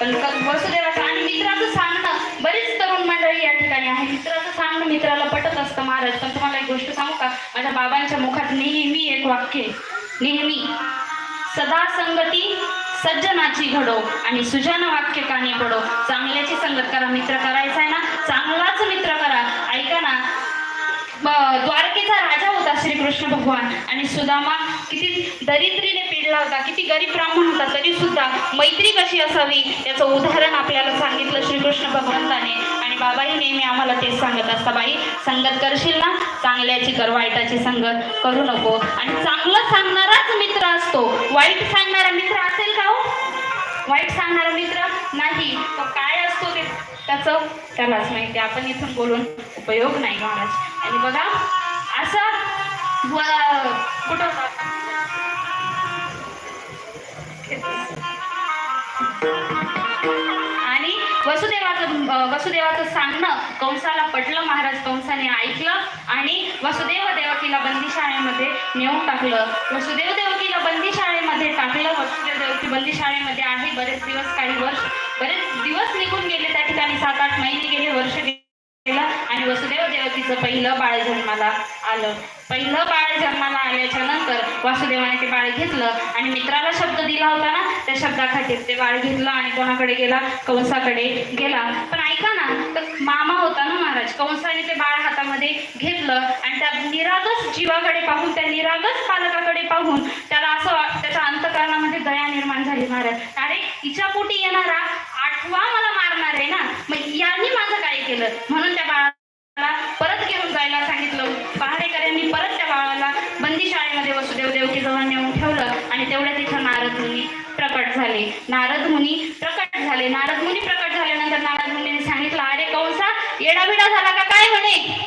पण क- वसुदेवाचं आणि मित्राचं सांगणं बरीच तरुण मंडळी या ठिकाणी आहे मित्राचं सांगणं मित्राला पटत असतं महाराज. पण तुम्हाला एक गोष्ट सांगू का? माझ्या बाबांच्या मुखात नेहमी एक वाक्य नेहमी सदा संगती सज्जनाची घडो आणि सुजन वाक्य काने पडो. चांगल्याची संगत करा मित्र करायचा आहे ना? चांगलाच मित्र करा. ऐका ना द्वारकेचा राजा होता श्रीकृष्ण भगवान. आणि सुदामा किती दरिद्रीने पिढला होता किती गरीब ब्राह्मण होता तरी सुद्धा मैत्री कशी असावी याचं उदाहरण आपल्याला सांगितलं श्रीकृष्ण भगवंताने. आणि बाबाही नेहमी आम्हाला तेच सांगत असता बाई संगत करशील ना? चांगल्याची कर वाईटाची संगत करू नको. आणि चांगलं सांगणाराच मित्र असतो. वाईट सांगणारा मित्र असेल का हो? वाईट सांगणारा मित्र नाही. तो काय असतो ते त्याचं त्यालाच माहिती आपण इथून बोलून उपयोग नाही. महाराज आणि बघा असं कुठं वसुदेवाचं वसुदेवाचं सांगणं कंसाला पटलं महाराज कंसाने ऐकलं आणि वसुदेव देवकीला बंदीशाळेमध्ये नेऊन टाकलं. वसुदेव देवकीला बंदीशाळेमध्ये टाकलं. वसुदेव देवकी बंदीशाळेमध्ये आहे. बरेच दिवस काही वर्ष बरेच दिवस निघून गेले त्या ठिकाणी सात आठ महिने गेले वर्ष गेले आणि वसुदेव देवतीचं पहिलं बाळ जन्माला आलं. पहिलं बाळ जन्माला आल्याच्यानंतर वासुदेवाने ते बाळ घेतलं आणि मित्राला शब्द दिला होता ना त्या शब्दाखातीर ते बाळ घेतलं आणि कोणाकडे गेला? कंसाकडे गेला. पण ऐका ना तर मामा होता ना महाराज कंसाने ते बाळ हातामध्ये घेतलं आणि त्या निरागस जीवाकडे पाहून त्या निरागस पालकाकडे पाहून त्याला असं त्याच्या अंतकरणामध्ये दया निर्माण झाली महाराज. अरे हिच्या पोटी येणारा वा मला मारणार आहे ना? मग यांनी माझं काय केलं? म्हणून त्या बाळाला परत घेऊन जायला सांगितलं. पहारेकऱ्यांनी परत त्या बाळाला बंदी शाळेमध्ये वसुदेव देवकीजवळ नेऊन ठेवलं आणि तेवढ्या तिथं नारद मुनी प्रकट झाले. नारद मुनी प्रकट झाले. नारद मुनी प्रकट झाल्यानंतर नारद मुनीने सांगितलं अरे कंसा येडाबिडा झाला का? काय म्हणे?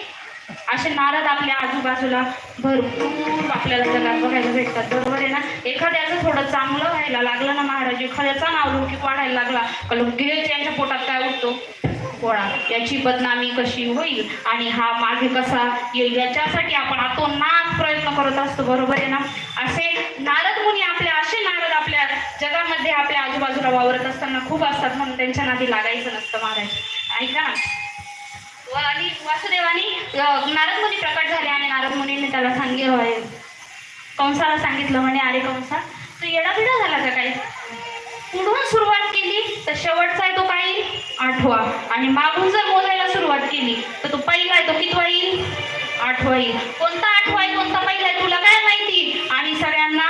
असे नारद आपल्या आजूबाजूला भरपूर आपल्याला जगात बघायला भेटतात. बरोबर आहे ना? एखाद्याचं थोडं चांगलं व्हायला लागलं ना महाराज एखाद्याचा नावलौकिक वाढायला लागला का यांच्या पोटात काय उठतो? पोळा. याची बदनामी कशी होईल? आणि हा मागे कसा येईल? याच्यासाठी आपण आतोनात प्रयत्न करत असतो. बरोबर आहे ना? असे नारद मुनी आपल्या असे नारद आपल्या जगामध्ये आपल्या आजूबाजूला वावरत असताना खूप असतात. म्हणून त्यांच्या नादी लागायचं नसतं महाराज. ऐका ना? व आणि वासुदेवानी नारद मुनी प्रकट झाले आणि नारद मुनीने त्याला सांगितलं कंसाला सांगितलं म्हणे अरे कंसा तू येडाबिडा झाला का काही? पुढून सुरुवात केली? तर शेवटचा आहे तो काय येईल? आठवा. आणि मागून जर मोजायला सुरुवात केली तर तो पहिला आहे तो कितवा येईल आठवा येईल कोणता आठवा आहे कोणता पहिला आहे तुला काय माहिती? आणि सगळ्यांना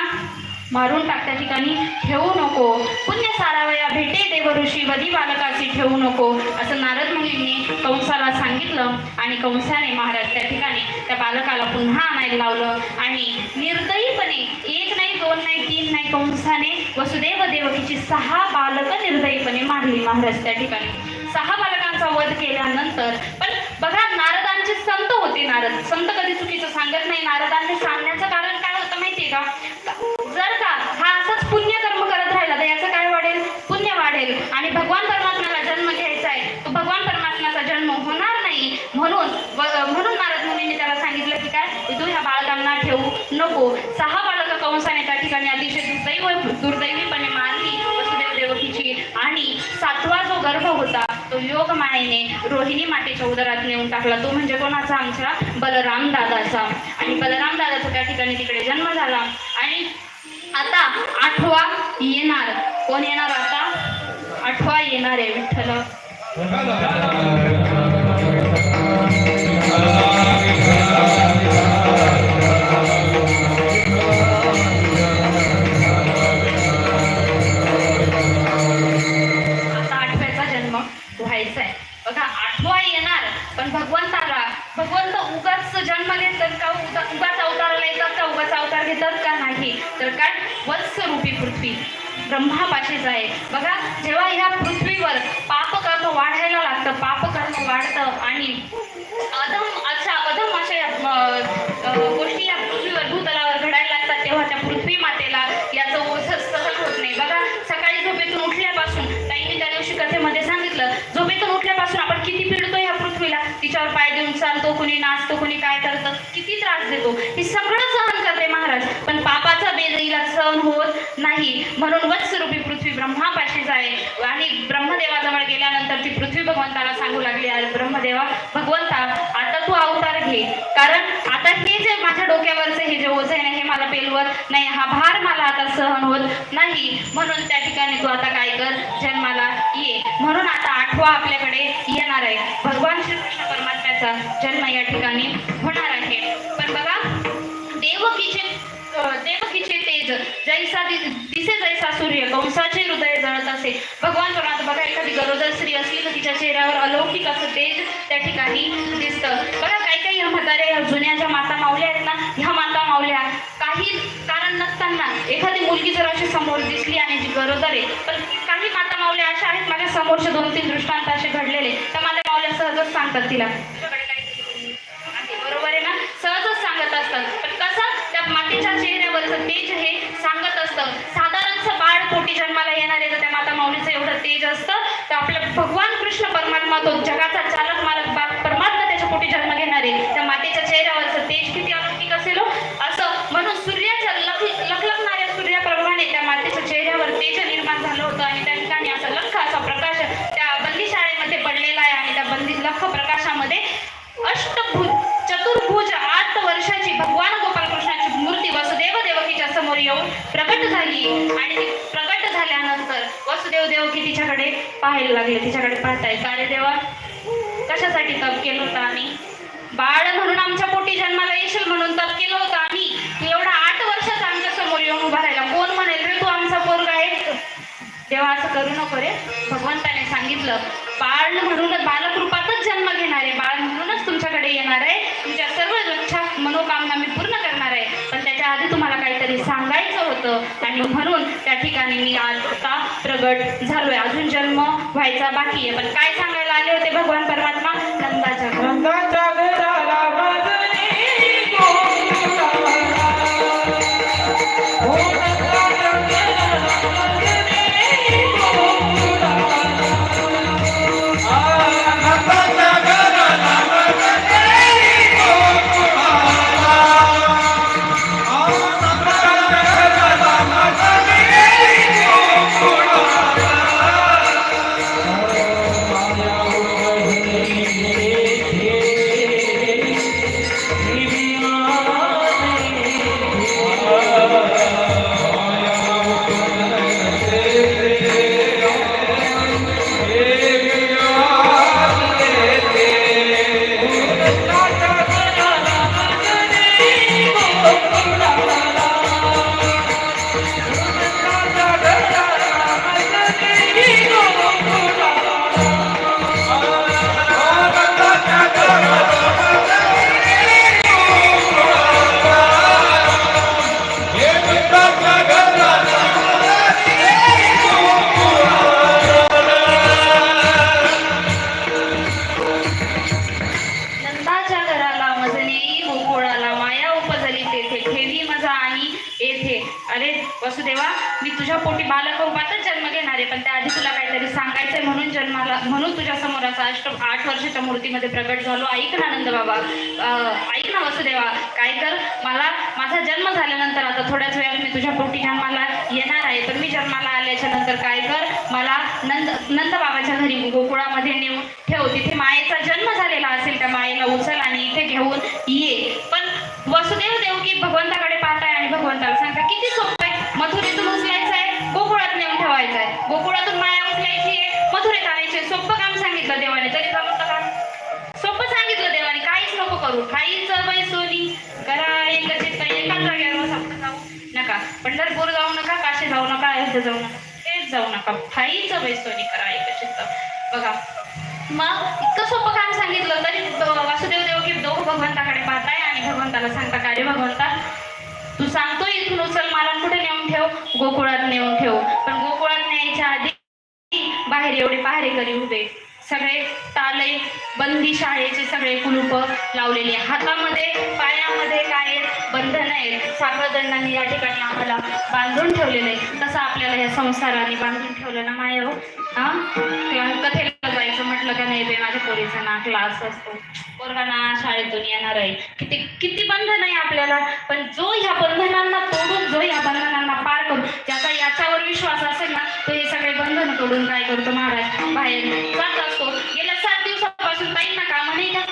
मारून टाक त्या ठिकाणी ठेवू नको. पुण्य सारावया भेटे देव ऋषी वधी बालकाची ठेवू नको. असं नारद मुनींनी कंसाला सांगितलं आणि कंसाने महाराज त्या ठिकाणी त्या बालकाला पुन्हा आणायला लावलं आणि निर्दयीपणे एक नाही दोन नाही तीन नाही कंसाने वसुदेव देवकीची सहा बालक निर्दयीपणे मारली महाराज त्या ठिकाणी. सहा बालकांचा वध केल्यानंतर पण बघा नारदांचे संत होते नारद. संत कधी चुकीचं सांगत नाही. नारदांनी सांगण्याचं कारण काय होतं माहितीये का? जर का हा असंच पुण्यकर्म करत राहिला तर याचं काय वाढेल? पुण्य वाढेल. आणि भगवान परमात्म्याला जन्म घ्यायचा आहे तो भगवान परमात्म्याचा जन्म होणार नाही. म्हणून व- म्हणून नारद मुनींनी त्याला सांगितलं की काय? तू ह्या बालकांना ठेवू नको. सहा बालकं कंसाने त्या ठिकाणी अतिशय दुर्दैव दुर्दैवीपणे मारली वसुदेव देवकीची. आणि सातवा जो गर्भ होता तो योग मायेने रोहिणी मातेच्या उदरात नेऊन टाकला. तो म्हणजे कोणाचा? आमच्या बलराम दादाचा. आणि बलराम दादाचा त्या ठिकाणी तिकडे जन्म झाला. आणि आता आठवा येणार. कोण येणार आता? आठवा येणार आहे विठ्ठल. उगाच का नाही तर काय? वत्सरूपी पृथ्वी. ब्रह्मापाशीच आहे बघा जेव्हा ह्या पृथ्वीवर पापकर्म वाढायला लागतं पापकर्म वाढतं आणि अधम अच्छा अधम अशा या गोष्टी या पृथ्वीवर भूतलावर घडायला लागतात तेव्हा त्या पृथ्वी मातेला याचं ओझच सहन होत नाही. बघा सकाळी झोपेतून उठल्यापासून ताईने त्या दिवशी कथेमध्ये सांगितलं झोपेतून उठल्यापासून आपण किती पिडतो ह्या पृथ्वीला? तिच्यावर पाय देऊन चालतो कुणी नाचतो कुणी काय करतं किती त्रास देतो? हे सगळं सहन करते महाराज पण पापाचा बेद हिला सहन होत नाही. म्हणून वत्सरूपी पृथ्वी ब्रह्मापाशी आहे आणि ब्रह्मदेवाजवळ गेल्यानंतर ती पृथ्वी भगवंताला सांगू लागली आज ब्रह्मदेवा भगवंता आता तू अवतार घे. कारण आता हे जे माझ्या डोक्यावरचे हे जे ओझ आहे ना हे मला पेलवत नाही. हा भार मला आता सहन होत नाही. म्हणून त्या ठिकाणी तू आता काय कर? जन्माला ये. म्हणून आता आठवा आपल्याकडे येणार आहे. भगवान श्रीकृष्ण परमात्म्याचा जन्म या ठिकाणी होणार आहे. पण बघा देवकीचे देवकीचे तेज जैसा दि- दिसे जैसा सूर्य कंसाचे हृदय जळत असे. भगवान परमात्मा बघा एखादी गरोदर स्त्री असली तर तिच्या चेहऱ्यावर अलौकिक असं तेज त्या ठिकाणी दिसतं. बघा काही काही ह्या म्हाताऱ्या जुन्या ज्या माता मावल्या आहेत ना ह्या माता मावल्या काही कारण नसताना एखादी मुलगी जर अशी समोर दिसली आणि जी गरोदर आहे पण काही माता मावल्या अशा आहेत माझ्या समोरचे दोन तीन दृष्टांत असे घडलेले. त्या माता मावल्या सहजच सांगतात तिला. बरोबर आहे ना सहजच सांगत असतात. पण मातीच्या चेहऱ्यावरचं तेज हे सांगत असतं. साधारणचं बाळ पोटी जन्माला येणार आहे तर त्या माता माऊलीचं एवढं तेज असतं. तर आपल्या भगवान कृष्ण परमात्मा तो जगाचा चालक मालक बा- परमात्मा त्याच्या पोटी जन्म घेणार. आहे त्या मातेच्या चेहऱ्यावरचं तेज किती प्रकट झाली आणि ती प्रकट झाल्यानंतर वसुदेव देव की तिच्याकडे पाहायला लागले. तिच्याकडे पाहताय का रे देवा? कशासाठी तप केलं होतं आम्ही? बाळ म्हणून आमच्या पोटी जन्माला येशील म्हणून तप केलं होतं आम्ही. तू एवढा आठ वर्षाचा आमच्यासमोर येऊन उभा राहिला. कोण म्हणेल रे तू आमचा पोरगा आहे? तेव्हा असं करू नको रे. भगवंताने सांगितलं बाळ म्हणूनच बालकृपातच जन्म घेणार आहे बाळ म्हणूनच तुमच्याकडे येणार आहे. तुमच्या सर्व होतं. आणि म्हणून त्या ठिकाणी मी आज आता प्रगट झालोय. अजून जन्म व्हायचा बाकी आहे. पण काय सांगायला आले होते भगवान परमात्मा? नंदाच्या ऐक ना वसुदेवा काय कर? मला माझा जन्म झाल्यानंतर आता थोड्याच वेळात मी तुझ्या पोटी जन्माला येणार आहे. तर मी जन्माला आल्याच्यानंतर काय कर? मला नंद नंद बाबाच्या घरी गोकुळामध्ये नेऊन जाऊ जाऊ नका तेच जाऊ नका. फाईच बाई सोनी करा एक बघा. मग इतकं सोपं काम सांगितलं तरी वासुदेव देव की दोघं भगवंताकडे पाहताय आणि भगवंताला सांगता का रे भगवंता तू सांगतोय इथून उचल मला कुठे नेऊन ठेव? गोकुळात नेऊन ठेव. पण गोकुळात न्यायच्या आधी बाहेर एवढे पहारेकरी उभे. सगळे ताले बंदी शाळेचे सगळे कुलूप लावलेले हातामध्ये पायामध्ये काय बंधन आहेत. साखरदंडाने या ठिकाणी आम्हाला बांधून ठेवलेलं आहे तसं आपल्याला या संसाराने बांधून ठेवलं ना माय हो? हा? कथेला जायचं म्हटलं का नाही ते माझ्या पोरीचा ना क्लास असतो. पोरगा ना शाळेतून येणार आहे. किती किती बंधन आहे आपल्याला. पण जो ह्या बंधनांना तोडून जो ह्या बंधनांना पार करून ज्याचा याच्यावर विश्वास असेल ना तो हे सगळे बंधन तोडून काय करतो महाराज? बाहेर जात असतो. गेल्या सात दिवसापासून ताईंना कामं नाही का?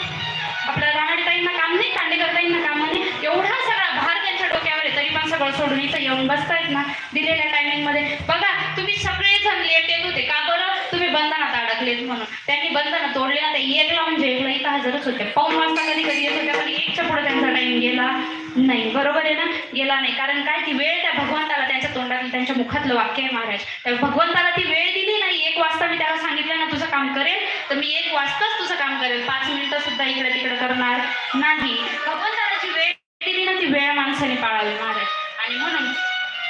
आपल्या रानडे ताईंना काम नाही कांडेकर ताईंना काम नाही. एवढा सगळा भार त्यांच्या डोक्यावर आहे तरी पण सगळं सोडून इथं येऊन बसतायत ना दिलेल्या टायमिंगमध्ये. बघा तुम्ही सगळे जण लेट येत होते. का बंधनात म्हणून. त्यांनी बंधनं तोडले. ना ते एकला म्हणजे एकला इथं हजरच होते. पाऊन वाजता कधी कधी येत होत्या पण एकच्या पुढे त्यांचा टाइम गेला नाही. बरोबर आहे ना? गेला नाही. कारण काय? ती वेळ त्या भगवंताला त्यांच्या तोंडातलं त्यांच्या मुखातलं वाक्य आहे महाराज. त्या भगवंताला ती वेळ दिली नाही. एक वाजता मी त्याला सांगितलं ना तुझं काम करेल? तर मी एक वाजताच तुझं काम करेल. पाच मिनिटं सुद्धा इकडे तिकडे करणार नाही. भगवंताला जी वेळ दिली ना ती वेळ माणसाने पाळावी महाराज. आणि म्हणून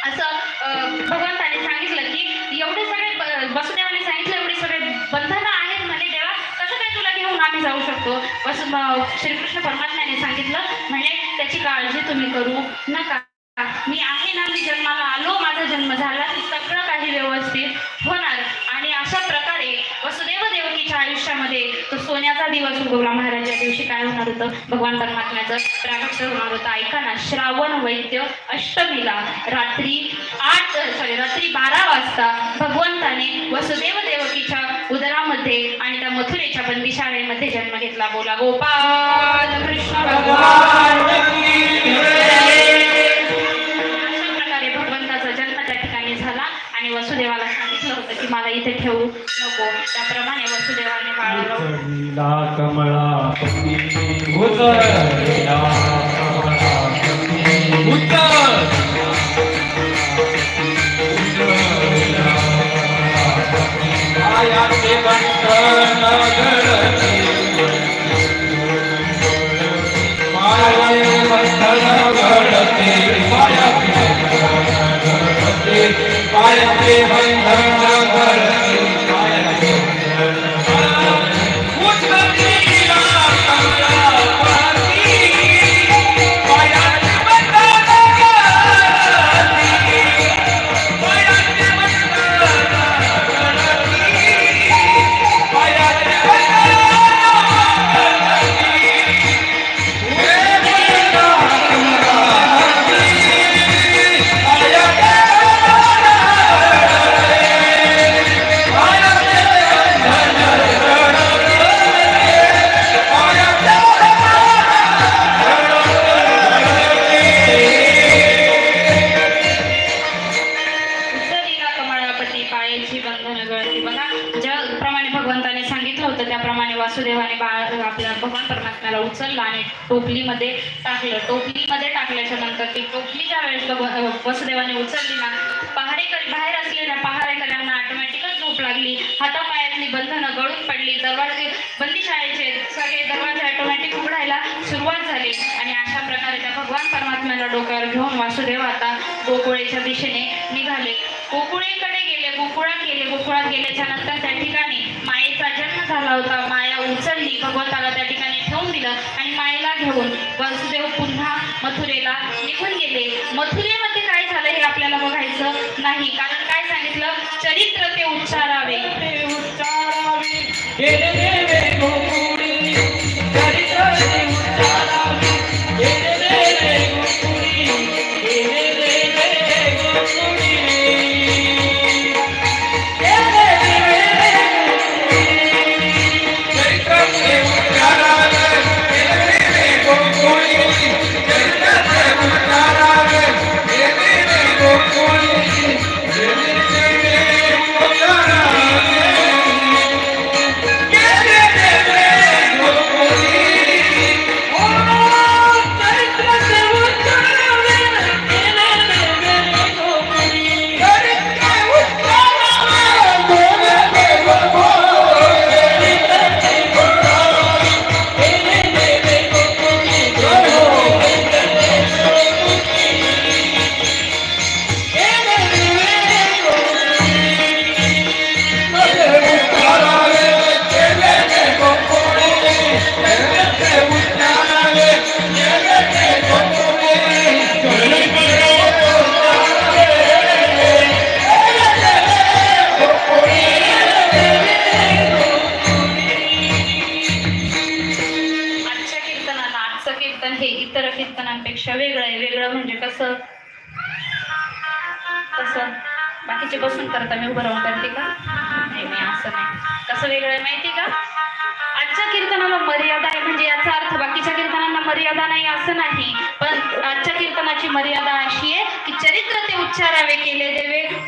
असं भगवंताने सांगितलं की एवढे सगळे बसण्या वसुदेवाने सांगितलं एवढे सगळे बंधनं आहेत म्हणे देवा कसं काय तुला घेऊन आम्ही जाऊ शकतो. असं श्रीकृष्ण परमात्म्याने सांगितलं म्हणजे त्याची काळजी तुम्ही करू नका. मी आहे ना मी जन्माला आलो माझा जन्म झाला सगळं काही व्यवस्थित होणार आणि अशा प्रकारे वसुदेव देवकीच्या आयुष्यामध्ये तो सोन्याचा दिवस उगवला. महाराज या दिवशी काय होणार होतं? भगवान परमात्म्याचं प्रागट्य होणार होतं. ऐका ना श्रावण वैद्य अष्टमीला रात्री आठ सॉरी रात्री बारा वाजता भगवंताने वसुदेव देवकीच्या उदरामध्ये आणि त्या मथुरेच्या बंदीशाळेमध्ये जन्म घेतला. बोला गोपाल कृष्ण भगवान. अशा प्रकारे भगवंताचा जन्म त्या ठिकाणी झाला आणि वसुदेवाला सांगितलं होतं की मला इथे ठेवू नको त्याप्रमाणे वसुदेवाने उचलला कमळा उचलला उचल आयाचे ती टोपली ज्या वेळेस वसुदेवाने उचलली ना पहारेकरी बाहेर असलेल्या पहारेकऱ्यांना ऑटोमॅटिकच झोप लागली. हातापायातली बंधनं गळून पडली. दरवाजे बंदीशाळेचे सगळे दरवाजे ऑटोमॅटिक उघडायला सुरुवात झाली. आणि अशा प्रकारे त्या भगवान परमात्म्याला डोक्यावर घेऊन वासुदेव आता गोकुळेच्या दिशेने निघाले. गोकुळेकडे गेले गोकुळात गेले. गोकुळात गेल्याच्यानंतर त्या ठिकाणी मायेचा जन्म झाला होता. माया उचलली भगवंताला त्या ठिकाणी ठेवून दिलं आणि मायेला घेऊन वासुदेव पुन्हा मथुरेला निघून गेले. मथुरेमध्ये काय झालं हे आपल्याला बघायचं नाही. कारण काय सांगितलं? चरित्र ते उच्चारावे.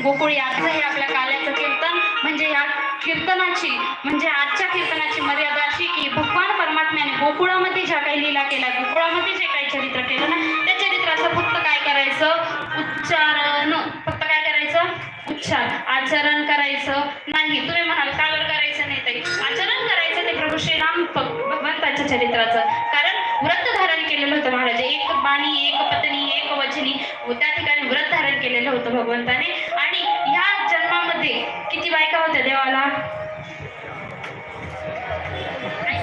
गोकुळ आजचं हे आपल्या काल्याचं कीर्तन म्हणजे या कीर्तनाची म्हणजे आजच्या कीर्तनाची मर्यादा अशी की भगवान परमात्म्याने गोकुळामध्ये ज्या काही लीला केला गोकुळामध्ये जे काही चरित्र केलं ना त्या चरित्राचं फक्त काय करायचं? उच्चारण. फक्त काय करायचं? उच्चार. आचरण करायचं. नाही तुम्ही म्हणाल का बरं करायचं नाही ते आचरण करायचं ते प्रभू श्रीराम भगवंताच्या चरित्राचं. कारण व्रत धारण केलेलं होतं महाराज. एक बाणी एक पत्नी एक वचनी. त्या ठिकाणी व्रत धारण केलेलं होतं भगवंताने. आणि जन्मामध्ये किती बायका होत्या देवाला?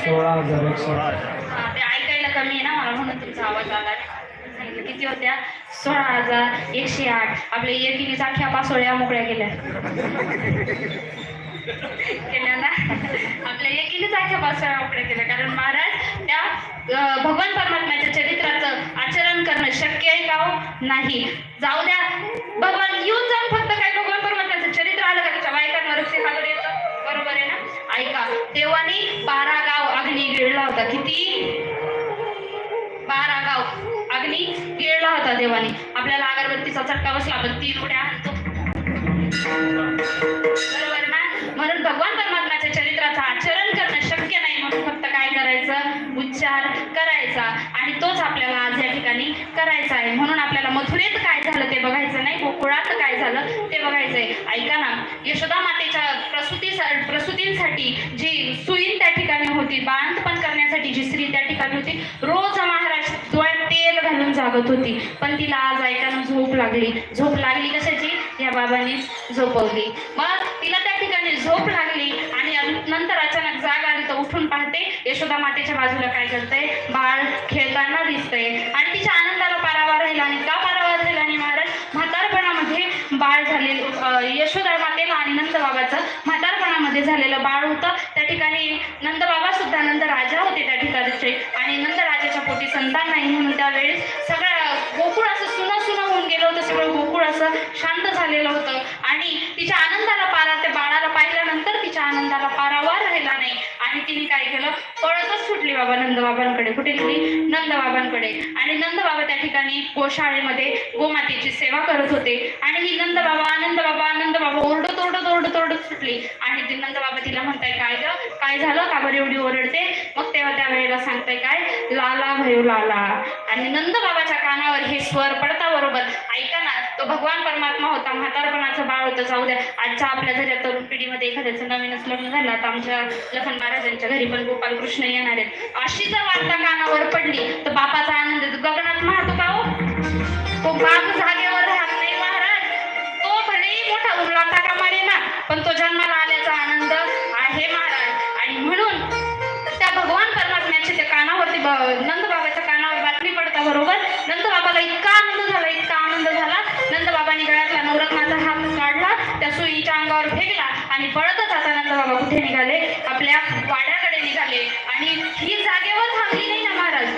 सोळा हजार हा, ते ऐकायला कमी आहे ना मला म्हणून तुमचा आवाज आला. सांगितलं किती होत्या? सोळा हजार एकशे आठ. आपल्या एकीने अख्ख्या पासोळ्या मोकळ्या केल्या. केल्या ना? आपल्या एकीनेच अख्ख्या पासोळ्या मोकळ्या केल्या. कारण महाराज त्या भगवान परमात्म्याच्या चरित्राचं आचरण करणं शक्य आहे का हो? नाही. जाऊ द्या. भगवान येऊन जाऊन फक्त तेव्हानी बारा गाव अग्नी गिळला होता. किती? बारा गाव अग्नी गिळला होता देवानी. आपल्याला अगरबत्तीचा चटका बसला पण तीन उड्या. करायचा आहे म्हणून आपल्याला मथुरेत काय झालं ते बघायचं नाही गोकुळात काय झालं ते बघायचंय. ऐका ना यशोदा मातेच्या प्रसूती प्रसूतींसाठी जी सुईन त्या ठिकाणी होती बाळंतपण करण्यासाठी जी स्त्री त्या ठिकाणी होती रोज महाराज डोळ्यात तेल घालून जागत होती. पण तिला आज ऐकायला झोप लागली. झोप लागली कशाची? या बाबांनीच झोपवली. मग तिला त्या ठिकाणी झोप लागली आणि नंतर अचानक जाग आली तर उठून पाहते यशोदा मातेच्या बाजूला काय करतंय बाळ खेळताना दिसतंय. आणि तिच्या आनंदाला पारावा आणि का पारावा झालेला आणि महाराज म्हातारपणामध्ये बाळ झालेलं यशोदा मातेला आणि नंद बाबाचं म्हातारपणामध्ये झालेलं बाळ होतं. त्या ठिकाणी नंदबाबा सुद्धा नंद राजा होते त्या ठिकाणचे आणि नंद राजाच्या पोटी संतान नाही म्हणून त्यावेळेस सगळं गोकुळ असं सुनं सुनं होऊन गेलं होतं सगळं गोकुळ असं शांत झालेलं होतं. आणि तिच्या आनंदाला पारा त्या बाळाला पाहिल्यानंतर तिच्या आनंदाला पारावार राहिला नाही. आणि तिने काय केलं? पळतच सुटली बाबा नंदबाबांकडे. कुठे गेली? नंदबाबांकडे. आणि नंदबाबा त्या ठिकाणी गोशाळेमध्ये गोमातेची सेवा करत होते. आणि ही नंदबाबा आनंदबाबा आनंदबाबा ओरडत ओरडत ओरडत ओरडत सुटली. आणि ती नंदबाबा तिला म्हणताय काय ग? काय झालं? का बरं एवढी ओरडते? मग तेव्हा त्या वेळेला सांगताय काय? लाला भयो लाला. आणि नंदबाबाच्या कानावर हे स्वर पडता बरोबर. ऐका तो भगवान परमात्मा होता म्हातारपणाचं बाळ होतं जाऊ द्या. आजच्या आपल्या घरी तरुण पिढीमध्ये एखाद्याचं नवीनच लग्न झालं आता आमच्या लखन महाराजांच्या घरी पण गोपाल कृष्ण येणार आहेत. अशी जर वार्ता कानावर पडली तर बापाचा आनंद गगनात मारतो का हो? तो बाप जागेवर राहत नाही महाराज. तो भलेही मोठा उरला का मारे ना पण तो जन्माला आल्याचा आनंद आहे महाराज. आणि म्हणून त्या भगवान परमात्म्याचे त्या कानावरती नंद नंदबाबाच्या कानावर बातमी पडता बरोबर? नंदबाबाला इतका आनंद झाला इतका नंदबाबांनी गळ्यातला नवरत्नाचा हात काढला त्या सुईच्या अंगावर फेकला आणि पळतच आता नंदबाबा कुठे निघाले? आपल्या वाड्याकडे निघाले. आणि ही जागेवर थांबली नाही ना महाराज.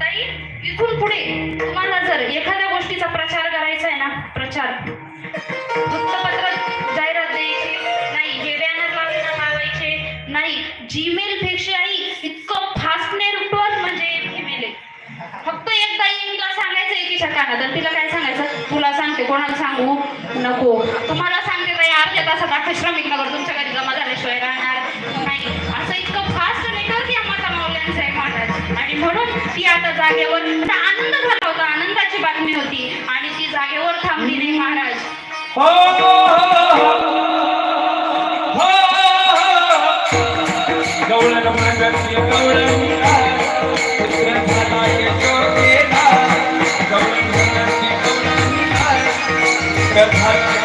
ताई इथून पुढे. कोणाला सांगू? नको. तुम्हाला सांगते ताई अर्ध्या तासात अख्खा श्रमिक नगर तुमच्या घरी जमा झाल्याशिवाय राहणार नाही. असं इतकं फास्ट नेटवर्क या माता माऊल्यांचं आहे महाराज आणि म्हणून ती आता जागेवर आता आनंद झाला होता. आनंदाची बातमी होती. आणि ती जागेवर थांबली नाही महाराज. हो हो गवळण पुत्र झाला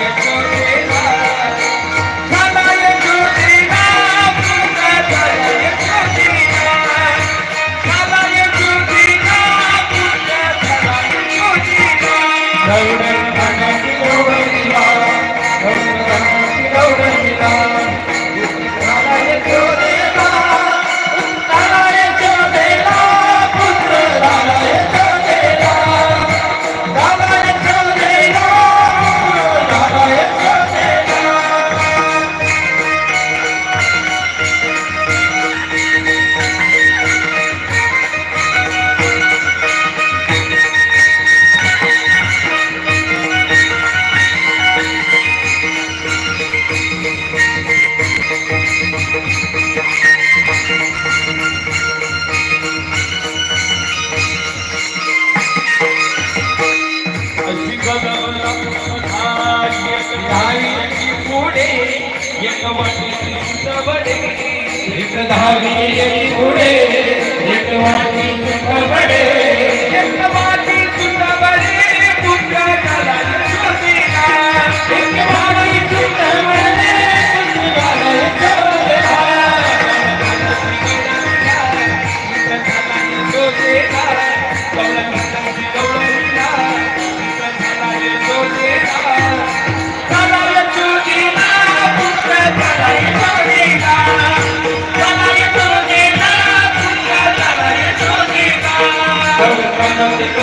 ती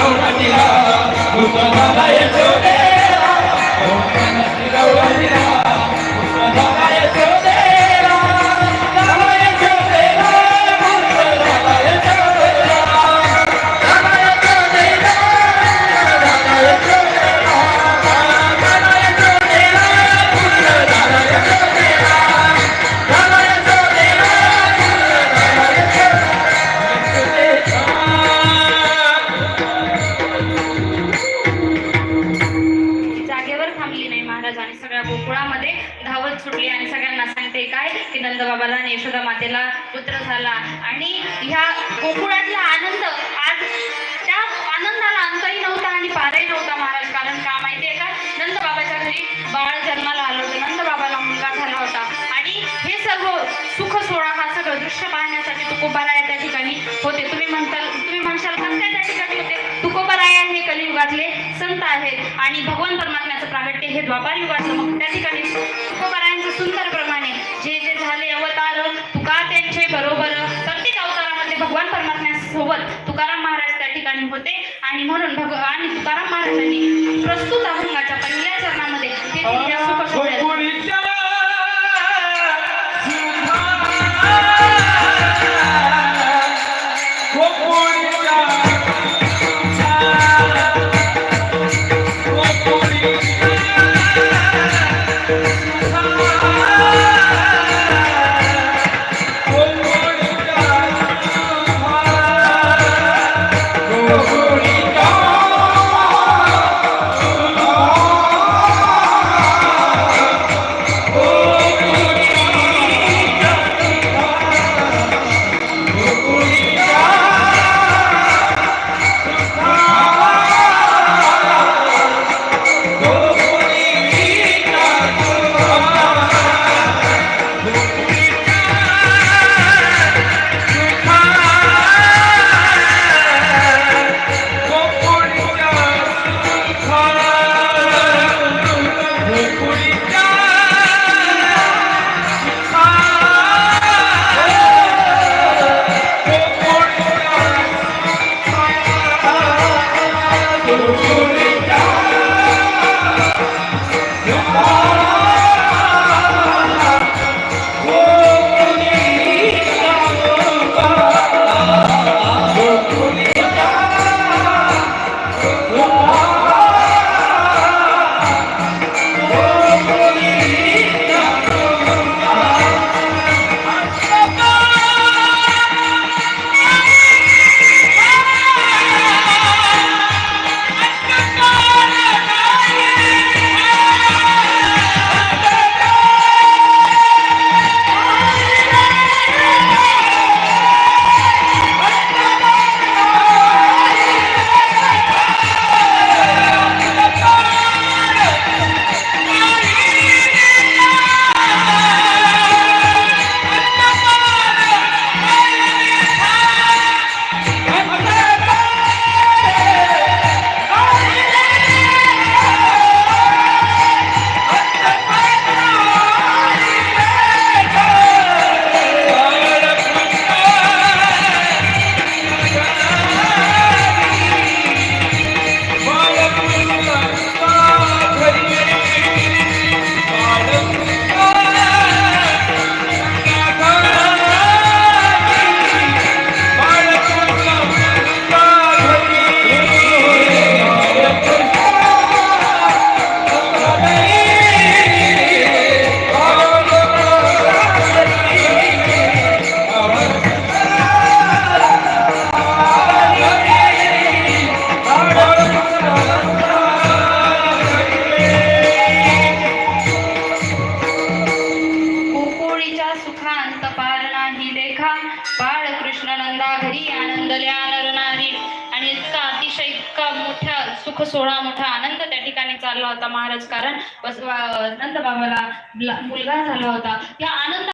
सुटली आणि सगळ्यांना सांगते काय? की नंदबाबाला आणि यशोदा मातेला पुत्र झाला. आणि ह्या गोकुळातला आनंद आज त्या आनंदाला अंतही नव्हता आणि पारही नव्हता महाराज. कारण का माहितीये का? नंदबाबाच्या घरी बाळ जन्माला आलं होतं. नंदबाबाला मुलगा झाला होता. आणि हे सर्व सुख सोहळा हा सगळं दृश्य पाहण्यासाठी तुकोबाराया त्या ठिकाणी होते. तुम्ही म्हणताल तुम्ही म्हणशाल का त्या ठिकाणी होते? तुकोबाराया हे कलियुगातले संत आहेत. आणि भगवान परमात्म्याचं प्रागट्य हे द्वापार युगातलं. मग त्या ठिकाणी तुकोबारायांचं सुंदर प्रमाणे जे जे झाले अवतार तुका त्यांचे बरोबर. प्रत्येक अवतारामध्ये भगवान परमात्म्यासोबत तुकाराम महाराज त्या ठिकाणी होते. आणि म्हणून भग आणि तुकाराम महाराजांनी प्रस्तुत अभंगाच्या पहिल्या चरणामध्ये ते तिच्या सुख